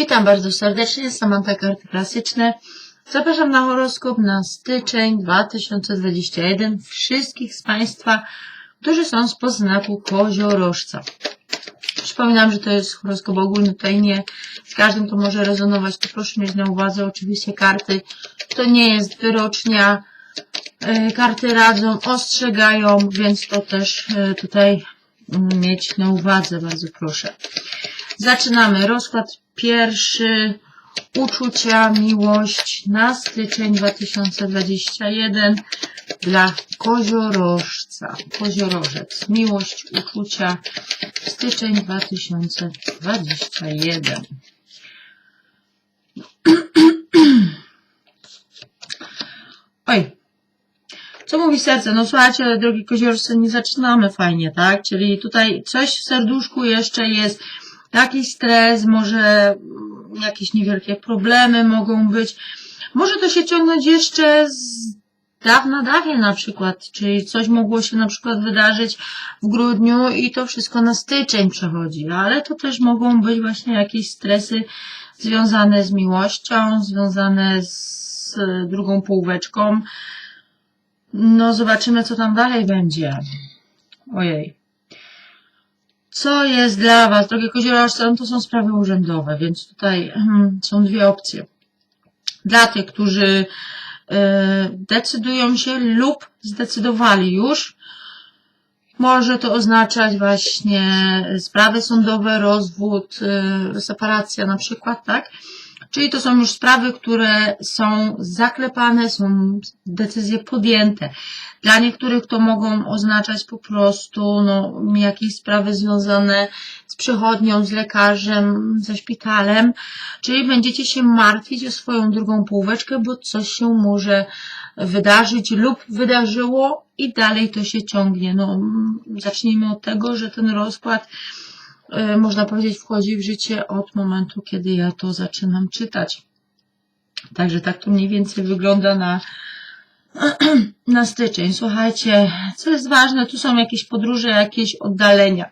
Witam bardzo serdecznie, Samanta Karty Klasyczne. Zapraszam na horoskop na styczeń 2021 wszystkich z Państwa, którzy są z poznaku koziorożca. Przypominam, że to jest horoskop ogólny, tutaj nie z każdym to może rezonować, to proszę mieć na uwadze oczywiście karty. To nie jest wyrocznia, E, karty radzą, ostrzegają, więc to też e, tutaj mm, mieć na uwadze, bardzo proszę. Zaczynamy. Rozkład pierwszy. Uczucia, miłość na styczeń 2021 dla koziorożca. Koziorożec. Miłość, uczucia, styczeń 2021. Oj, co mówi serce? No słuchajcie, drogi koziorożce, nie zaczynamy fajnie, tak? Czyli tutaj coś w serduszku jeszcze jest, jakiś stres, może mm, jakieś niewielkie problemy mogą być. Może to się ciągnąć jeszcze z dawna dawien na przykład, czyli coś mogło się na przykład wydarzyć w grudniu i to wszystko na styczeń przechodzi, ale to też mogą być właśnie jakieś stresy związane z miłością, związane z drugą półweczką, no, zobaczymy, co tam dalej będzie. Ojej. Co jest dla Was, drogie koziorożce? No to są sprawy urzędowe, więc tutaj hmm, są dwie opcje. Dla tych, którzy y, decydują się lub zdecydowali już, może to oznaczać właśnie sprawy sądowe, rozwód, y, separacja na przykład, tak? Czyli to są już sprawy, które są zaklepane, są decyzje podjęte. Dla niektórych to mogą oznaczać po prostu no, jakieś sprawy związane z przychodnią, z lekarzem, ze szpitalem, czyli będziecie się martwić o swoją drugą półweczkę, bo coś się może wydarzyć lub wydarzyło i dalej to się ciągnie. No, zacznijmy od tego, że ten rozkład można powiedzieć, wchodzi w życie od momentu, kiedy ja to zaczynam czytać. Także tak to mniej więcej wygląda na, na styczeń. Słuchajcie, co jest ważne, tu są jakieś podróże, jakieś oddalenia.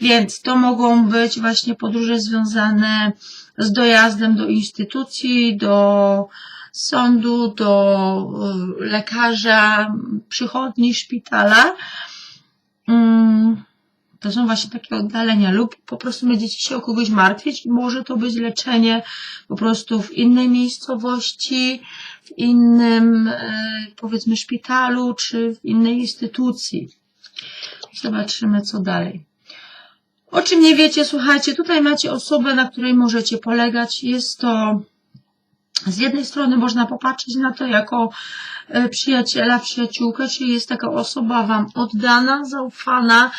Więc to mogą być właśnie podróże związane z dojazdem do instytucji, do sądu, do e, lekarza, przychodni, szpitala. Mm, to są właśnie takie oddalenia lub po prostu będziecie się o kogoś martwić i może to być leczenie po prostu w innej miejscowości, w innym e, powiedzmy szpitalu czy w innej instytucji. Zobaczymy co dalej. O czym nie wiecie, słuchajcie, tutaj macie osobę, na której możecie polegać. Jest to z jednej strony można popatrzeć na to jako e, przyjaciela, przyjaciółkę, czyli jest taka osoba Wam oddana, zaufana,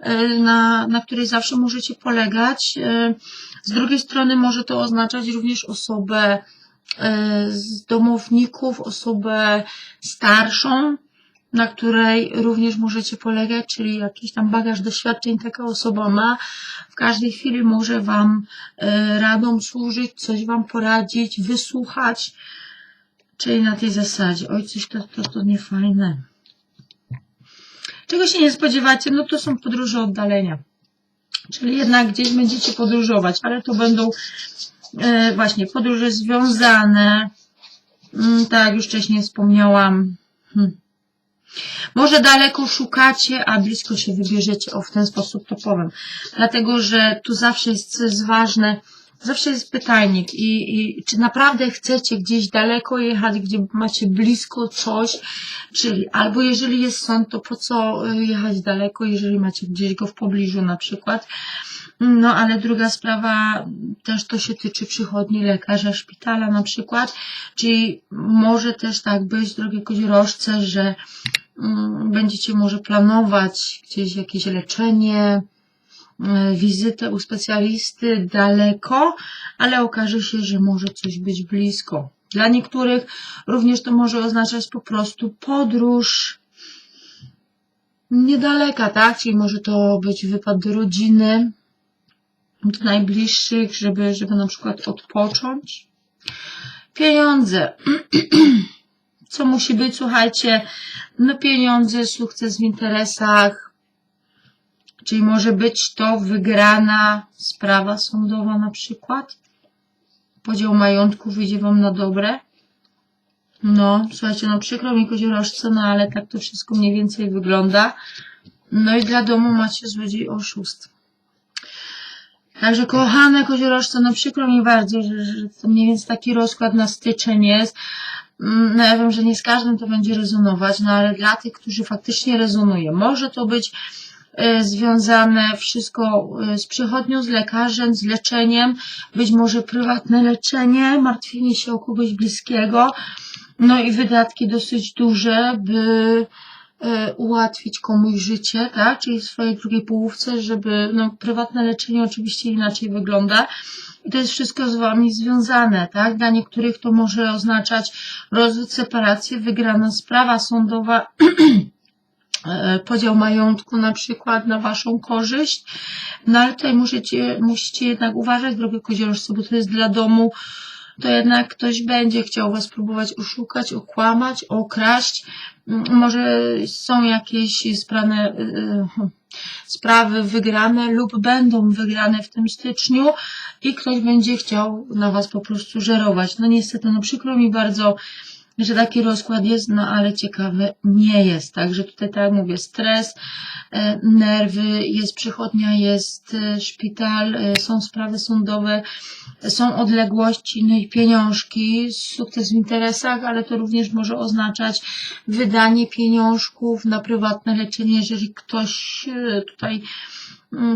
e, na, na której zawsze możecie polegać. E, z drugiej strony może to oznaczać również osobę z domowników, osobę starszą, na której również możecie polegać, czyli jakiś tam bagaż doświadczeń taka osoba ma. W każdej chwili może Wam e, radą służyć, coś Wam poradzić, wysłuchać, czyli na tej zasadzie. Oj, coś to, to, to niefajne. Czego się nie spodziewacie? No to są podróże oddalenia. Czyli jednak gdzieś będziecie podróżować, ale to będą e, właśnie podróże związane, mm, tak już wcześniej wspomniałam, hmm, może daleko szukacie, a blisko się wybierzecie. O, w ten sposób to powiem. Dlatego, że tu zawsze jest, co jest ważne, zawsze jest pytajnik i, i czy naprawdę chcecie gdzieś daleko jechać, gdzie macie blisko coś, czyli albo jeżeli jest sąd, to po co y, jechać daleko, jeżeli macie gdzieś go w pobliżu na przykład. No, ale druga sprawa, też to się tyczy przychodni lekarza, szpitala na przykład, czyli może też tak być, drogie koziorożce, że Mm, będziecie może planować gdzieś jakieś leczenie, wizytę u specjalisty daleko, ale okaże się, że może coś być blisko. Dla niektórych również to może oznaczać po prostu podróż niedaleka, tak? Czyli może to być wypad do rodziny, do najbliższych, żeby, żeby na przykład odpocząć. Pieniądze. Co musi być, słuchajcie, no pieniądze, sukces w interesach, czyli może być to wygrana sprawa sądowa na przykład, podział majątku wyjdzie Wam na dobre. No, słuchajcie, no przykro mi koziorożce, no ale tak to wszystko mniej więcej wygląda. No i dla domu macie złodziej oszust. Także kochane koziorożce, no przykro mi bardzo, że, że to mniej więcej taki rozkład na styczeń jest. Mm, No ja wiem, że nie z każdym to będzie rezonować, no ale dla tych, którzy faktycznie rezonuje, może to być związane wszystko e, z przychodnią, z lekarzem, z leczeniem, być może prywatne leczenie, martwienie się o kogoś bliskiego, no i wydatki dosyć duże, by e, ułatwić komuś życie, tak? Czyli swojej drugiej połówce, żeby, no, prywatne leczenie oczywiście inaczej wygląda. I to jest wszystko z Wami związane, tak? Dla niektórych to może oznaczać rozwód, separację, wygrana sprawa sądowa, podział majątku na przykład na Waszą korzyść. No ale tutaj musicie, musicie jednak uważać, drogie koziorożce, bo to jest dla domu, to jednak ktoś będzie chciał Was próbować oszukać, okłamać, okraść. Mm, Może są jakieś sprane, y, sprawy wygrane lub będą wygrane w tym styczniu i ktoś będzie chciał na Was po prostu żerować. No niestety, no przykro mi bardzo, że taki rozkład jest, no ale ciekawe nie jest. Także tutaj, tak jak mówię, stres, e, nerwy, jest przychodnia, jest e, szpital, e, są sprawy sądowe, są odległości, no i pieniążki, sukces w interesach, ale to również może oznaczać wydanie pieniążków na prywatne leczenie, jeżeli ktoś tutaj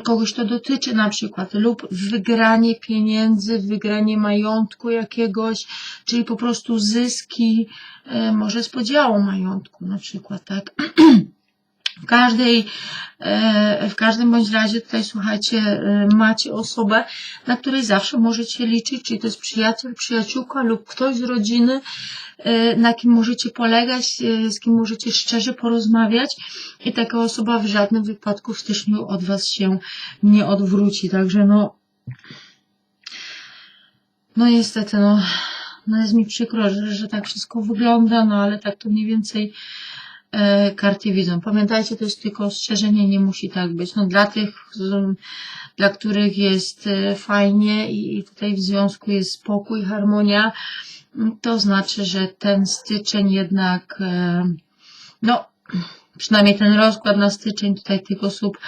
kogoś to dotyczy na przykład, lub wygranie pieniędzy, wygranie majątku jakiegoś, czyli po prostu zyski, e, może z podziału majątku na przykład, tak? W każdej, e, w każdym bądź razie tutaj słuchajcie, e, macie osobę, na której zawsze możecie liczyć, czyli to jest przyjaciel, przyjaciółka lub ktoś z rodziny, e, na kim możecie polegać, z kim możecie szczerze porozmawiać i taka osoba w żadnym wypadku w styczniu od Was się nie odwróci. Także no, no niestety, no, no jest mi przykro, że, że tak wszystko wygląda, no ale tak to mniej więcej karty widzą. Pamiętajcie, jest tylko ostrzeżenie, nie musi tak być. No dla tych, dla których jest e, fajnie i, tutaj w związku jest spokój, harmonia, m, to znaczy, że ten styczeń jednak, e, no przynajmniej ten rozkład na styczeń tutaj tych osób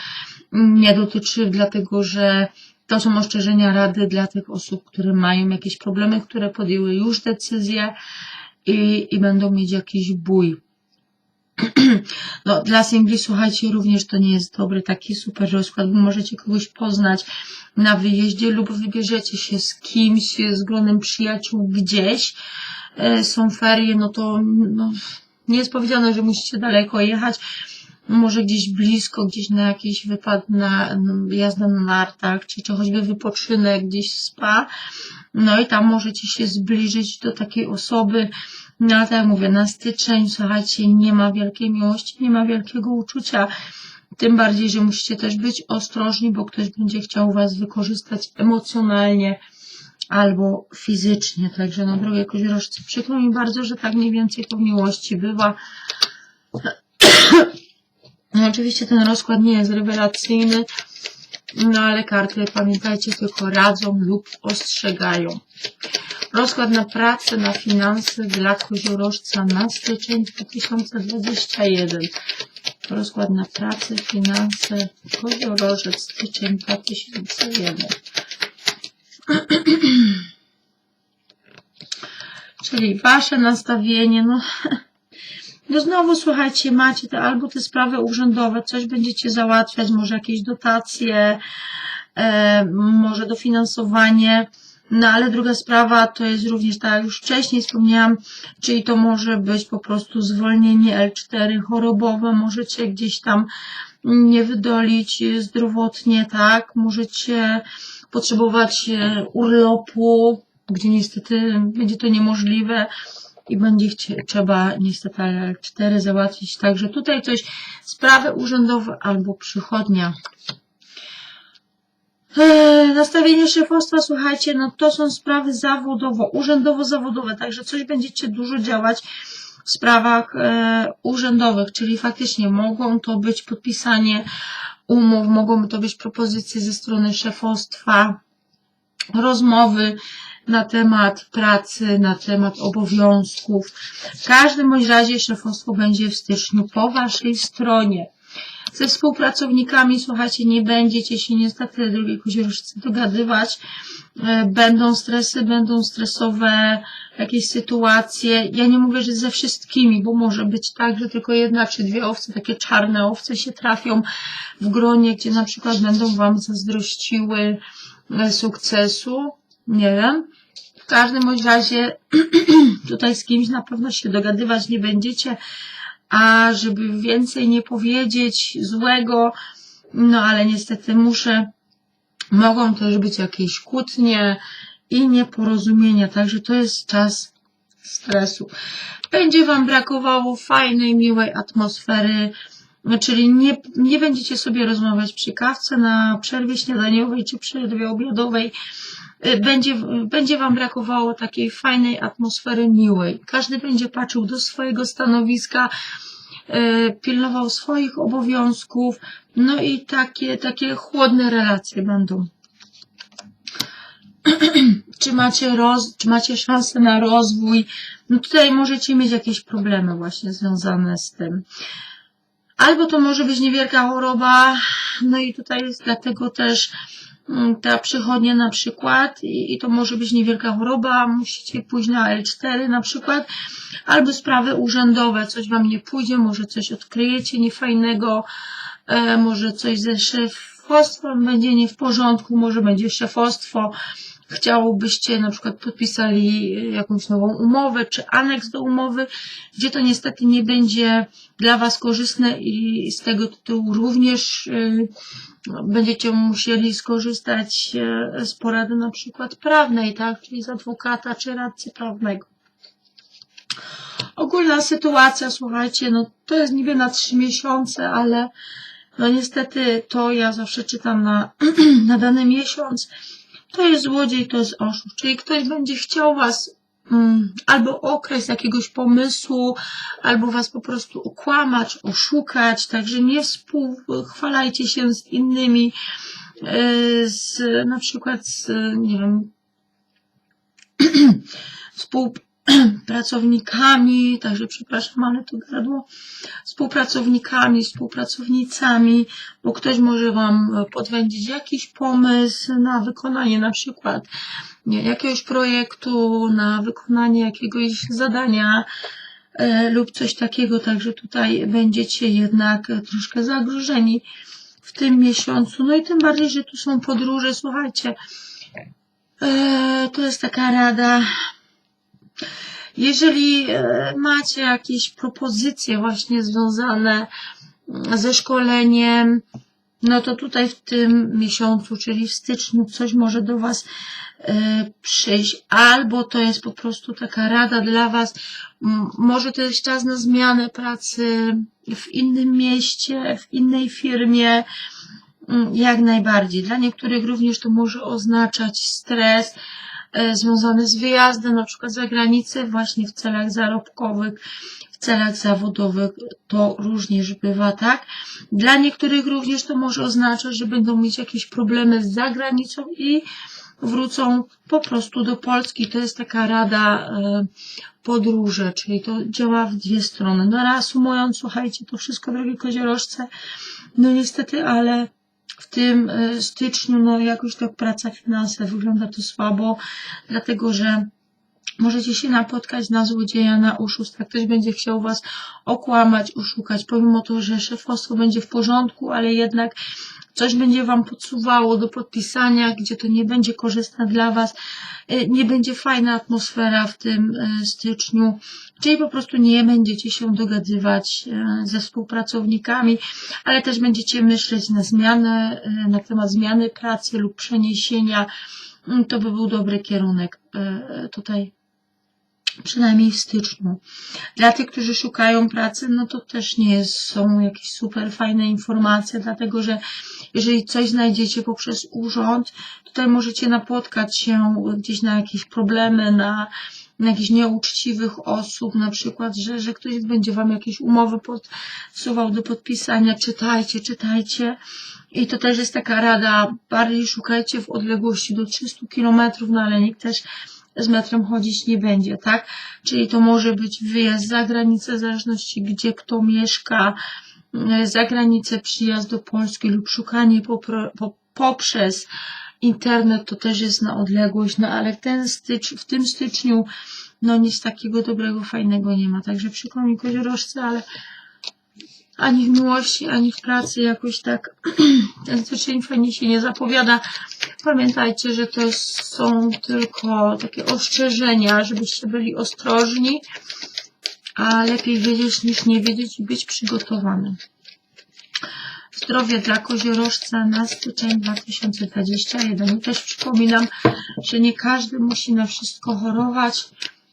mm, nie dotyczy, dlatego że to są ostrzeżenia rady dla tych osób, które mają jakieś problemy, które podjęły już decyzję i, i będą mieć jakiś bój. No, dla singli, słuchajcie, również to nie jest dobry taki super rozkład, bo możecie kogoś poznać na wyjeździe lub wybierzecie się z kimś, z gronem przyjaciół gdzieś, e, są ferie, no to no, nie jest powiedziane, że musicie daleko jechać, może gdzieś blisko, gdzieś na jakiś wypad na no, jazdę na nartach, czy, czy choćby wypoczynek gdzieś spa, no i tam możecie się zbliżyć do takiej osoby, no tak mówię, na styczeń, słuchajcie, nie ma wielkiej miłości, nie ma wielkiego uczucia. Tym bardziej, że musicie też być ostrożni, bo ktoś będzie chciał Was wykorzystać emocjonalnie albo fizycznie. Także no drogie koziorożce, przykro mi bardzo, że tak mniej więcej to w miłości bywa. No oczywiście ten rozkład nie jest rewelacyjny, no ale karty, pamiętajcie, tylko radzą lub ostrzegają. Rozkład na pracę, na finanse dla koziorożca na styczeń 2021. Rozkład na pracę, finanse, koziorożec, styczeń 2001. Czyli wasze nastawienie, no, no znowu słuchajcie, macie te albo te sprawy urzędowe, coś będziecie załatwiać, może jakieś dotacje, e, może dofinansowanie, no ale druga sprawa to jest również, tak jak już wcześniej wspomniałam, czyli to może być po prostu zwolnienie L4 chorobowe, możecie gdzieś tam nie wydolić zdrowotnie, tak, możecie potrzebować e, urlopu, gdzie niestety będzie to niemożliwe i będzie trzeba niestety L4 załatwić. Także tutaj coś, sprawy urzędowe albo przychodnia. Eee, nastawienie szefostwa, słuchajcie, no to są sprawy zawodowo, urzędowo-zawodowe, także coś będziecie dużo działać w sprawach e, urzędowych, czyli faktycznie mogą to być podpisanie umów, mogą to być propozycje ze strony szefostwa, rozmowy, na temat pracy, na temat obowiązków. W każdym bądź razie szefostwo będzie w styczniu po Waszej stronie. Ze współpracownikami, słuchajcie, nie będziecie się niestety, drogie koziorożce, dogadywać. E, Będą stresy, będą stresowe jakieś sytuacje. Ja nie mówię, że ze wszystkimi, bo może być tak, że tylko jedna czy dwie owce, takie czarne owce się trafią w gronie, gdzie na przykład będą Wam zazdrościły e, sukcesu. Nie wiem. W każdym razie tutaj z kimś na pewno się dogadywać nie będziecie, a żeby więcej nie powiedzieć złego, no ale niestety muszę, mogą też być jakieś kłótnie i nieporozumienia, także to jest czas stresu. Będzie Wam brakowało fajnej, miłej atmosfery, czyli nie, nie będziecie sobie rozmawiać przy kawce na przerwie śniadaniowej czy przerwie obiadowej, będzie, będzie Wam brakowało takiej fajnej atmosfery miłej. Każdy będzie patrzył do swojego stanowiska, y, pilnował swoich obowiązków, no i takie, takie chłodne relacje będą. czy macie roz, czy macie szansę na rozwój? No tutaj możecie mieć jakieś problemy właśnie związane z tym. Albo to może być niewielka choroba, no i tutaj jest dlatego też ta przychodnia na przykład i, i to może być niewielka choroba, musicie pójść na L4 na przykład, albo sprawy urzędowe, coś wam nie pójdzie, może coś odkryjecie niefajnego, e, może coś ze szefostwem będzie nie w porządku, może będzie szefostwo, chciałobyście na przykład podpisali jakąś nową umowę, czy aneks do umowy, gdzie to niestety nie będzie dla Was korzystne i z tego tytułu również y, będziecie musieli skorzystać y, z porady na przykład prawnej, tak, czyli z adwokata czy radcy prawnego. Ogólna sytuacja, słuchajcie, no to jest niby na trzy miesiące, ale no niestety to ja zawsze czytam na, na dany miesiąc. To jest złodziej, to jest oszust. Czyli ktoś będzie chciał was mm, albo okres jakiegoś pomysłu, albo was po prostu okłamać, oszukać, także nie współchwalajcie się z innymi, yy, z, na przykład z, nie wiem, współpracownikami, także przepraszam, ale to gardło, współpracownikami, współpracownicami, bo ktoś może Wam podwędzić jakiś pomysł na wykonanie na przykład jakiegoś projektu, na wykonanie jakiegoś zadania e, lub coś takiego, także tutaj będziecie jednak troszkę zagrożeni w tym miesiącu. No i tym bardziej, że tu są podróże, słuchajcie, e, to jest taka rada, jeżeli e, macie jakieś propozycje właśnie związane mm, ze szkoleniem, no to tutaj w tym miesiącu, czyli w styczniu, coś może do Was e, przyjść, albo to jest po prostu taka rada dla Was, może to jest czas na zmianę pracy w innym mieście, w innej firmie, mm, jak najbardziej. Dla niektórych również to może oznaczać stres, związane z wyjazdem, na przykład za granicę, właśnie w celach zarobkowych, w celach zawodowych, to również bywa, tak? Dla niektórych również to może oznaczać, że będą mieć jakieś problemy z zagranicą i wrócą po prostu do Polski. To jest taka rada e, podróże, czyli to działa w dwie strony. No reasumując, słuchajcie, to wszystko, drogie koziorożce, no niestety, ale w tym e, styczniu, no jakoś tak praca finanse wygląda to słabo, dlatego że możecie się napotkać na złodzieja, na oszustwa. Ktoś będzie chciał was okłamać, oszukać, pomimo to, że szefostwo będzie w porządku, ale jednak coś będzie wam podsuwało do podpisania, gdzie to nie będzie korzystne dla was, e, nie będzie fajna atmosfera w tym e, styczniu, czyli po prostu nie będziecie się dogadywać e, ze współpracownikami, ale też będziecie myśleć na zmianę, na temat zmiany pracy lub przeniesienia. Mm, to by był dobry kierunek tutaj przynajmniej w styczniu. Dla tych, którzy szukają pracy, no to też nie są jakieś super fajne informacje, dlatego że jeżeli coś znajdziecie poprzez urząd, tutaj możecie napotkać się gdzieś na jakieś problemy, na jakichś nieuczciwych osób, na przykład, że, że ktoś będzie wam jakieś umowy podsuwał do podpisania, czytajcie, czytajcie. I to też jest taka rada, bardziej szukajcie w odległości do 300 kilometrów, no ale nikt też z metrem chodzić nie będzie, tak? Czyli to może być wyjazd za granicę, w zależności gdzie kto mieszka, e, za granicę przyjazd do Polski lub szukanie popro, po, poprzez internet, to też jest na odległość, no ale ten stycz, w tym styczniu no nic takiego dobrego, fajnego nie ma. Także przykro mi koziorożce, ale ani w miłości, ani w pracy jakoś tak ten styczeń fajnie się nie zapowiada. Pamiętajcie, że to są tylko takie ostrzeżenia, żebyście byli ostrożni, a lepiej wiedzieć niż nie wiedzieć i być przygotowanym. Zdrowie dla koziorożca na styczeń 2021. I też przypominam, że nie każdy musi na wszystko chorować,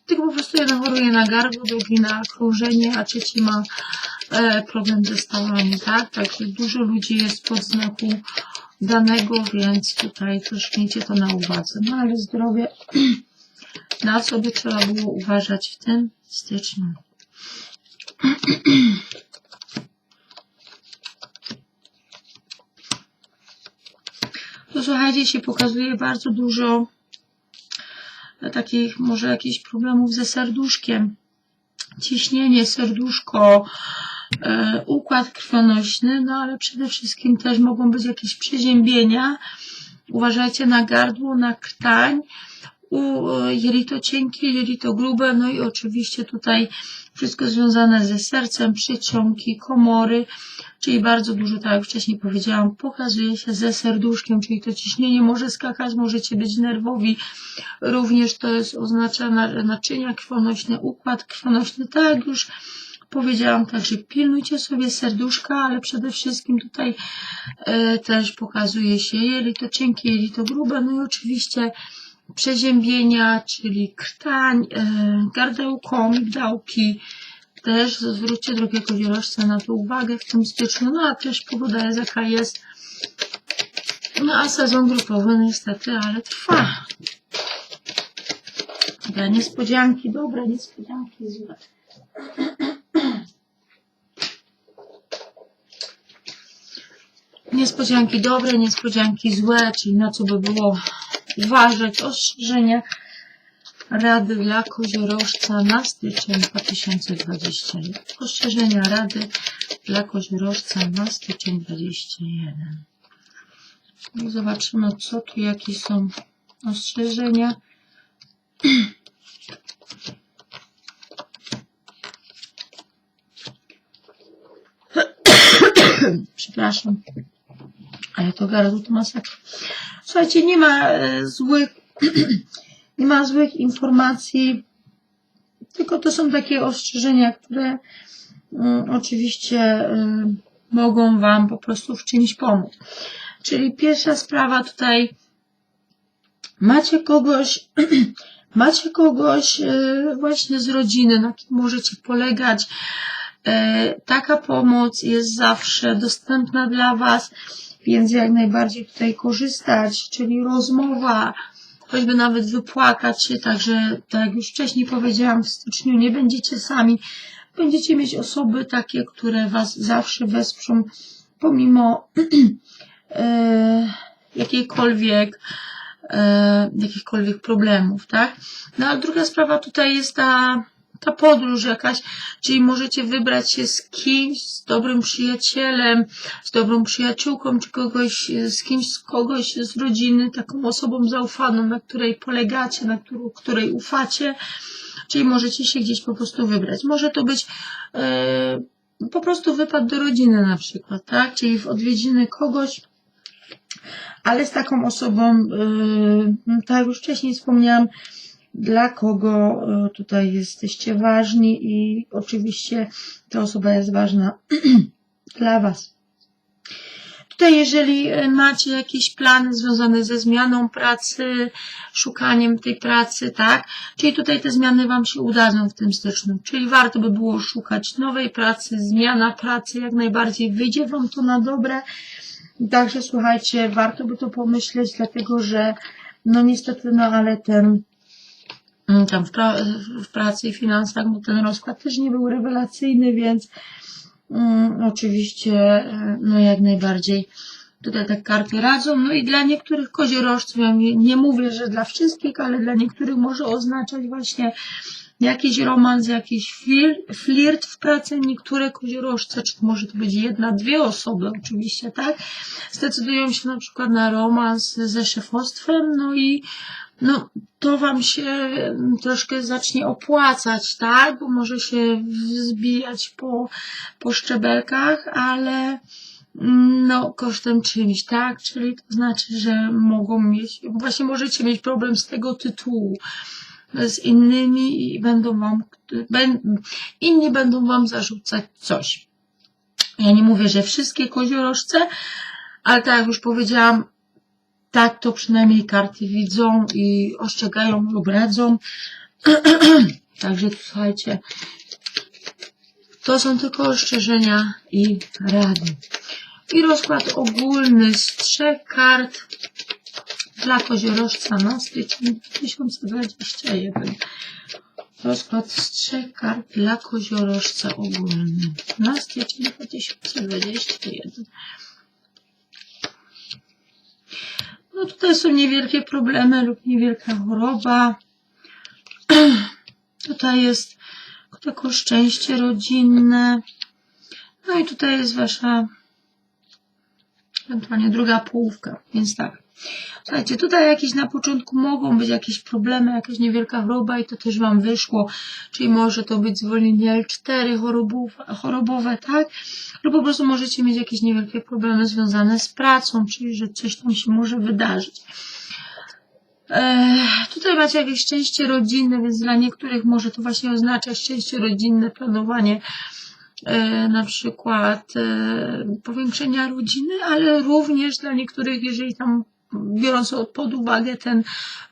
tylko po prostu jeden choruje na gardło, drugi na krążenie, a trzeci ma problem ze stawami, tak? Także dużo ludzi jest pod znaku danego, więc tutaj też miejcie to na uwadze. No ale zdrowie, na co by trzeba było uważać w tym styczniu. To słuchajcie, się pokazuje bardzo dużo takich może jakichś problemów ze serduszkiem. Ciśnienie, serduszko, e, układ krwionośny, no ale przede wszystkim też mogą być jakieś przeziębienia. Uważajcie na gardło, na krtań, u e, jelito cienkie, jelito grube, no i oczywiście tutaj wszystko związane ze sercem, przyciągi, komory, czyli bardzo dużo, tak jak wcześniej powiedziałam, pokazuje się ze serduszkiem, czyli to ciśnienie może skakać, możecie być nerwowi, również to jest oznacza naczynia krwonośne, układ krwonośny, tak już powiedziałam, także pilnujcie sobie serduszka, ale przede wszystkim tutaj e, też pokazuje się jelito cienkie, jelito grube, no i oczywiście przeziębienia, czyli krtań, e, gardełko, migdałki. Też zwróćcie drogie koziorożce na to uwagę w tym styczniu, no a też pogoda jest jaka jest. No a sezon grupowy niestety, ale trwa. Te niespodzianki dobre, niespodzianki złe. Niespodzianki dobre, niespodzianki złe, czyli na co by było uważać, ostrzeżenia Rady dla koziorożca na styczeń 2021. Ostrzeżenia Rady dla koziorożca na styczeń 2021. I zobaczymy, co tu, jakie są ostrzeżenia. Przepraszam, ale to gardło to masakra. Słuchajcie, nie ma e, złych, nie ma złych informacji, tylko to są takie ostrzeżenia, które mm, oczywiście y, mogą Wam po prostu w czymś pomóc. Czyli pierwsza sprawa tutaj, macie kogoś, macie kogoś y, właśnie z rodziny, na kim możecie polegać. Y, taka pomoc jest zawsze dostępna dla Was więc jak najbardziej tutaj korzystać, czyli rozmowa, choćby nawet wypłakać się, także tak jak już wcześniej powiedziałam, w styczniu nie będziecie sami, będziecie mieć osoby takie, które Was zawsze wesprzą, pomimo e, jakiejkolwiek e, jakichkolwiek problemów, tak? No a druga sprawa tutaj jest ta ta podróż jakaś, czyli możecie wybrać się z kimś, z dobrym przyjacielem, z dobrą przyjaciółką, czy kogoś, z kimś, z kogoś z rodziny, taką osobą zaufaną, na której polegacie, na którą, której ufacie, czyli możecie się gdzieś po prostu wybrać. Może to być e, po prostu wypad do rodziny na przykład, tak? Czyli w odwiedziny kogoś, ale z taką osobą, e, tak jak już wcześniej wspomniałam, dla kogo e, tutaj jesteście ważni i oczywiście ta osoba jest ważna dla Was. Tutaj, jeżeli e, macie jakieś plany związane ze zmianą pracy, szukaniem tej pracy, tak? Czyli tutaj te zmiany Wam się udadzą w tym styczniu. Czyli warto by było szukać nowej pracy, zmiana pracy, jak najbardziej wyjdzie Wam to na dobre. Także słuchajcie, warto by to pomyśleć, dlatego że no niestety, no ale ten tam w, pra- w pracy i finansach, no ten rozkład też nie był rewelacyjny, więc mm, oczywiście, e, no jak najbardziej tutaj te karty radzą. No i dla niektórych koziorożców, ja nie, mówię, że dla wszystkich, ale dla niektórych może oznaczać właśnie jakiś romans, jakiś flir, flirt w pracy. Niektóre koziorożce, czy może to być jedna, dwie osoby oczywiście, tak? Zdecydują się na przykład na romans ze szefostwem, no i no, to wam się mm, troszkę zacznie opłacać, tak? Bo może się wzbijać po, po szczebelkach, ale mm, no, kosztem czymś, tak? Czyli to znaczy, że mogą mieć, właśnie możecie mieć problem z tego tytułu z innymi i będą wam, inni będą wam zarzucać coś. Ja nie mówię, że wszystkie koziorożce, ale tak jak już powiedziałam, tak to przynajmniej karty widzą i ostrzegają lub radzą. Także słuchajcie, to są tylko ostrzeżenia i rady. I rozkład ogólny z trzech kart dla koziorożca na styczeń 2021. Rozkład z trzech kart dla koziorożca ogólny na styczeń 2021. No tutaj są niewielkie problemy lub niewielka choroba. Tutaj jest tylko szczęście rodzinne. No i tutaj jest wasza ewentualnie druga połówka, więc tak. Słuchajcie, tutaj jakieś na początku mogą być jakieś problemy, jakaś niewielka choroba i to też Wam wyszło, czyli może to być zwolnienie L4 chorobów, chorobowe, tak? Lub po prostu możecie mieć jakieś niewielkie problemy związane z pracą, czyli że coś tam się może wydarzyć. Tutaj macie jakieś szczęście rodzinne, więc dla niektórych może to właśnie oznaczać szczęście rodzinne, planowanie e, na przykład e, powiększenia rodziny, ale również dla niektórych, jeżeli tam biorąc pod uwagę ten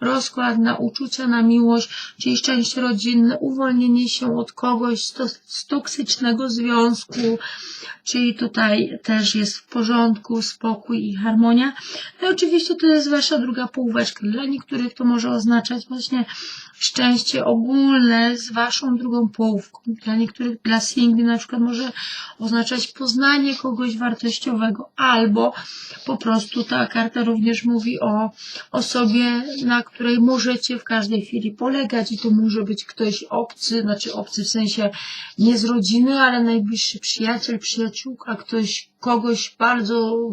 rozkład na uczucia, na miłość, czyli szczęście rodzinne, uwolnienie się od kogoś z, to, z toksycznego związku, czyli tutaj też jest w porządku, spokój i harmonia. No i oczywiście to jest wasza druga połóweczka. Dla niektórych to może oznaczać właśnie szczęście ogólne z waszą drugą połówką. Dla niektórych, dla singli na przykład może oznaczać poznanie kogoś wartościowego albo po prostu ta karta również mówi o osobie, na której możecie w każdej chwili polegać i to może być ktoś obcy, znaczy obcy w sensie nie z rodziny, ale najbliższy przyjaciel, przyjaciółka, ktoś, kogoś bardzo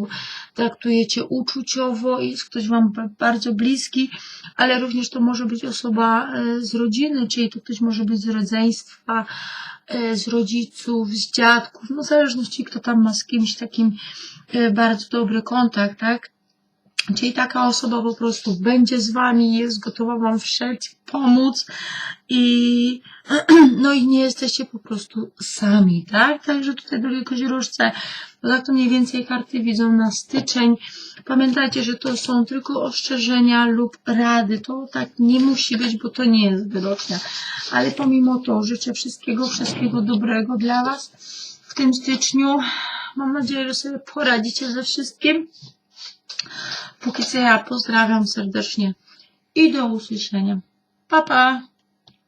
traktujecie uczuciowo jest ktoś wam ba- bardzo bliski, ale również to może być osoba e, z rodziny, czyli to ktoś może być z rodzeństwa, e, z rodziców, z dziadków, no w zależności kto tam ma z kimś takim e, bardzo dobry kontakt, tak? Czyli taka osoba po prostu będzie z wami, jest gotowa wam wszelkie pomóc i no i nie jesteście po prostu sami, tak? Także tutaj drogie koziorożce, bo tak to mniej więcej karty widzą na styczeń. Pamiętajcie, że to są tylko ostrzeżenia lub rady. To tak nie musi być, bo to nie jest wyrocznia. Ale pomimo to życzę wszystkiego, wszystkiego dobrego dla was w tym styczniu. Mam nadzieję, że sobie poradzicie ze wszystkim. Póki co ja pozdrawiam serdecznie i do usłyszenia. Pa, pa!